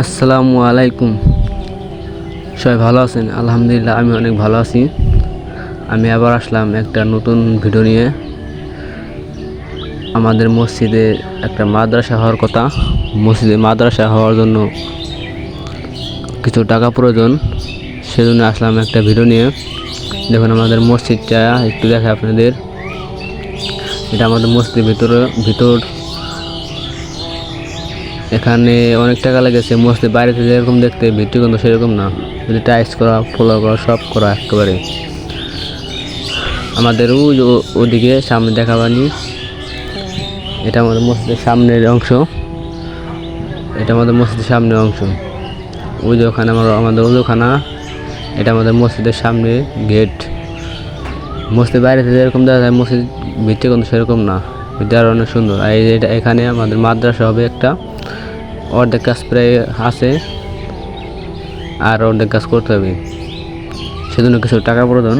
আসসালামু আলাইকুম। সবাই ভালো আছেন? আলহামদুলিল্লাহ, আমি অনেক ভালো আছি। আমি আবার আসলাম একটা নতুন ভিডিও নিয়ে। আমাদের মসজিদে একটা মাদ্রাসা হওয়ার কথা। মসজিদে মাদ্রাসা হওয়ার জন্য কিছু টাকা প্রয়োজন। সেজন্য আসলাম একটা ভিডিও নিয়ে। দেখুন, আমাদের মসজিদটা একটু দেখে আপনাদের। এটা আমাদের মসজিদের ভিতরে ভিতর এখানে অনেক টাকা লেগেছে মসজিদ বাইরে থেকে যেরকম দেখতে ভিতরে কিন্তু সেরকম না। যদি টাইস করা ফলো করা, সব করা একেবারে। আমাদের ওদিকে সামনে দেখা দেখাবানি এটা আমাদের মসজিদের সামনের অংশ। এটা আমাদের মসজিদের সামনের অংশ। ওখানে আমার আমাদের ওজোখানা এটা আমাদের মসজিদের সামনে গেট মসজিদ বাইরে থেকে যেরকম দেখা যায় মসজিদ ভিতরে কিন্তু সেরকম না। ভিতরে অনেক সুন্দর। আর এই এটা এখানে আমাদের মাদ্রাসা হবে একটা। অর্ধেক কাজ প্রায় আছে আর অর্ধেক কাজ করতে হবে। সেজন্য কিছু টাকা প্রয়োজন।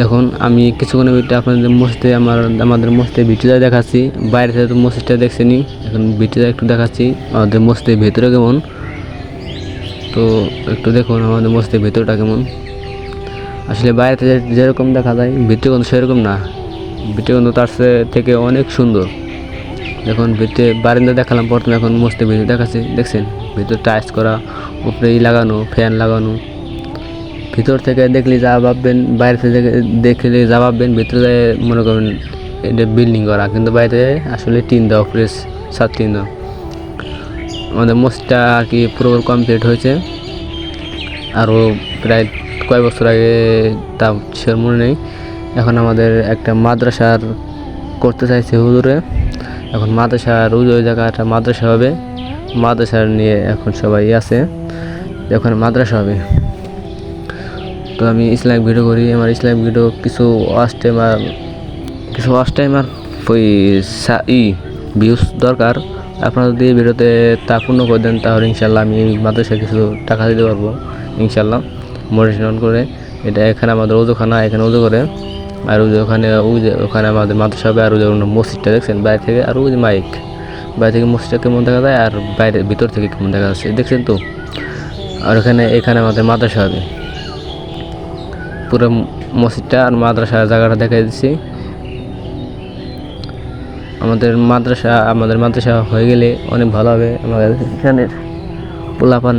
দেখুন, আমি কিছুক্ষণের ভিতরে আপনাদের মসজিদে আমার, আমাদের মসজিদে ভিতরে দেখাচ্ছি। বাইরে থেকে তো মসজিদটা দেখছেনি এখন ভিতরে একটু দেখাচ্ছি, আমাদের মসজিদের ভেতরে কেমন। তো একটু দেখুন আমাদের মসজিদের ভেতরটা কেমন। আসলে বাইরে থেকে যেরকম দেখা যায় ভিতরে কিন্তু সেরকম না। ভিতরে কিন্তু তার থেকে অনেক সুন্দর। দেখুন ভিতরে বারান্দা দেখালাম, প্রথমে এখন মসজিদের ভিতরে দেখাচ্ছি, দেখছেন? ভিতরে টাইস করা, উপরে ই লাগানো ফ্যান লাগানো। ভিতর থেকে দেখলে যা ভাববেন, বাইরে থেকে দেখলে যা ভাববেন, ভিতরে মনে করেন এটা বিল্ডিং করা, কিন্তু বাইরে আসলে টিন দেওয়া ফ্রেশ সাত টিন দেওয়া। আমাদের মসজিদটা আর কি পুরো কমপ্লিট হয়েছে। আরও প্রায় কয়েক বছর আগে তা সে মনে নেই। এখন আমাদের একটা মাদ্রাসার করতে চাইছে হুজুরে। এখন মাদ্রাসার ওই ওই জায়গায় একটা মাদ্রাসা হবে। মাদ্রাসা নিয়ে এখন সবাই আছে। এখন মাদ্রাসা হবে। তো আমি ইসলামিক ভিডিও করি। আমার ইসলামিক ভিডিও কিছু ওয়াশ টাইম আর কিছু ওয়াশ টাইম আর ওই ই ভিউজ দরকার। আপনারা যদি ভিডিওতে তা পূর্ণ করে দেন, তাহলে ইনশাল্লাহ আমি মাদ্রাসায় কিছু টাকা দিতে পারব ইনশাল্লাহ মোটিভেশন করে। এটা এখানে আমাদের ওজোখানা এখানে ওজো করে। আর ওই যে ওখানে, ওই যে ওখানে আমাদের মাদ্রাসা হবে, আর ওই যে মসজিদটা দেখছেন? বাইরে থেকে আর ওই যে মাইক। বাইরে থেকে মসজিদটা কেমন দেখা যায়, আর বাইরে, ভিতর থেকে কেমন দেখা যাচ্ছে? দেখছেন তো? আর ওখানে, এখানে আমাদের মাদ্রাসা হবে। পুরো মসজিদটা আর মাদ্রাসা জায়গাটা দেখাই দিচ্ছি। আমাদের মাদ্রাসা আমাদের মাদ্রাসা হয়ে গেলে অনেক ভালো হবে। আমাদের এখানের পোলাপান